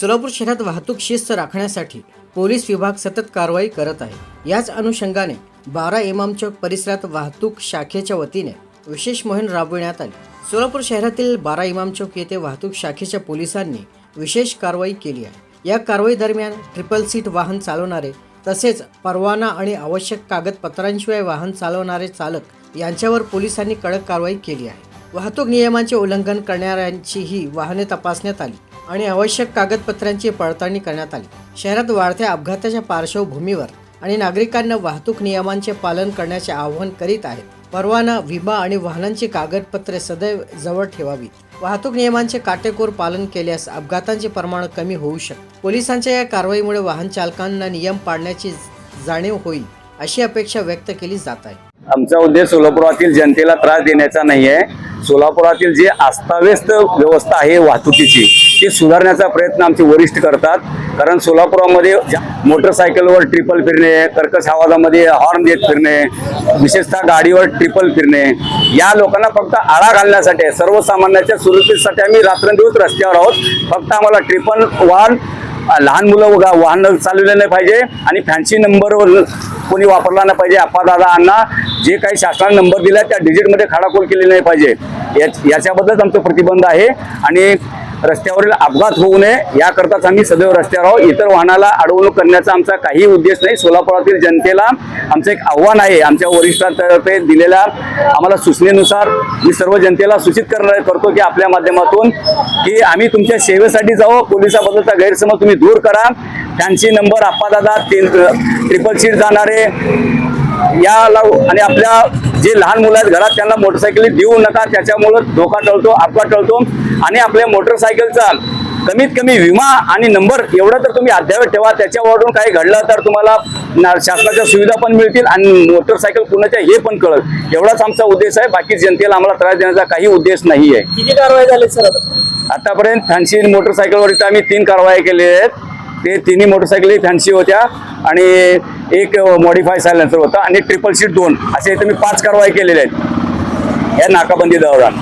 सोलापूर शहरात वाहतूक शिस्त राखण्यासाठी पोलीस विभाग सतत कारवाई करत आहे. याच अनुषंगाने बारा इमाम चौक परिसरात वाहतूक शाखेच्या वतीने विशेष मोहीम राबविण्यात आली. सोलापूर शहरातील बारा इमाम चौक येथे वाहतूक शाखेच्या पोलिसांनी विशेष कारवाई केली आहे. या कारवाई दरम्यान ट्रिपल सीट वाहन चालवणारे तसेच परवाना आणि आवश्यक कागदपत्रांशिवाय वाहन चालवणारे चालक यांच्यावर पोलिसांनी कडक कारवाई केली आहे. वाहतूक नियमांचे उल्लंघन करणाऱ्यांचीही वाहने तपासण्यात आली. आणि आवश्यक कागदपत्रांची पडताळणी करण्यात आली. शहरात वाढत्या अपघाताच्या पार्श्वभूमीवर आणि नागरिकांना वाहतूक नियमांचे पालन करण्याचे आवाहन करीत आहेत. परवाना विमा आणि वाहनांची कागदपत्रे सदैव जवळ ठेवावी वाहतूक नियमांचे काटेकोर पालन केल्यास अपघातांचे प्रमाण कमी होऊ शकते. पोलिसांच्या या कारवाईमुळे वाहन चालकांना नियम पाळण्याची जाणीव होईल अशी अपेक्षा व्यक्त केली जात आहे. आमचा उद्देश सोलापुरातील जनतेला त्रास देण्याचा नाही आहे सोलापुरातील जे अस्ताव्यस्त व्यवस्था आहे वाहतुकीची ती सुधारण्याचा प्रयत्न आमचे वरिष्ठ करतात. कारण सोलापुरामध्ये मोटरसायकलवर ट्रिपल फिरणे कर्कश आवाजामध्ये हॉर्न देत फिरणे विशेषतः गाडीवर ट्रिपल फिरणे या लोकांना फक्त आळा घालण्यासाठी सर्वसामान्याच्या सर्वसामान्यांच्या सुरक्षेसाठी आम्ही रात्रंदिवस रस्त्यावर आहोत. फक्त आम्हाला ट्रिपल वाहन लहान मुलं वाहन चालवले नाही पाहिजे आणि फॅन्सी नंबरवर कोणी वापरला नाही पाहिजे. आप्पा दादा अण्णा जे काही शासनाने नंबर दिला त्या डिजिटमध्ये खाडाखोल केली नाही पाहिजे. याच- याच्याबद्दलच आमचं प्रतिबंध आहे. आणि रस्त्यावरील अपघात होऊ नये. याकरताच आम्ही सदैव रस्त्यावर आहोत. इतर वाहनाला अडवणूक करण्याचा आमचा काही उद्देश नाही. सोलापुरातील जनतेला आमचं एक आव्हान आहे. आमच्या वरिष्ठांतर्फे दिलेल्या आम्हाला सूचनेनुसार मी सर्व जनतेला सूचित करणार करतो की आपल्या माध्यमातून की आम्ही तुमच्या सेवेसाठी जाऊ पोलिसाबद्दलचा गैरसमज तुम्ही दूर करा. फॅन्सी नंबर दादा तीन ट्रिपल सीट जाणारे. या लाव- आणि आपल्या जे लहान मुलं आहेत घरात त्यांना मोटरसायकली देऊ नका. त्याच्यामुळं धोका टळतो अपघात टळतो. आणि आपल्या मोटरसायकलचा कमीत कमी विमा आणि नंबर एवढं तर तुम्ही अद्यावत ठेवा. त्याच्यावरून काही घडलं तर तुम्हाला शासनाच्या सुविधा पण मिळतील आणि मोटरसायकल कुणाच्या हे पण कळत एवढाच आमचा उद्देश आहे. बाकी जनतेला आम्हाला त्रास देण्याचा काही उद्देश नाही आहे किती कारवाई झाली सर आता? आतापर्यंत फॅन्सी मोटरसायकलवर आम्ही तीन कारवाई केलेल्या आहेत. ते तिन्ही मोटरसायकली फॅन्सी होत्या आणि एक मॉडिफाय सायलेन्सर होता आणि ट्रिपल सीट दोन. असे इथं मी पाच कारवाई केलेल्या आहेत. या नाकाबंदी दौरान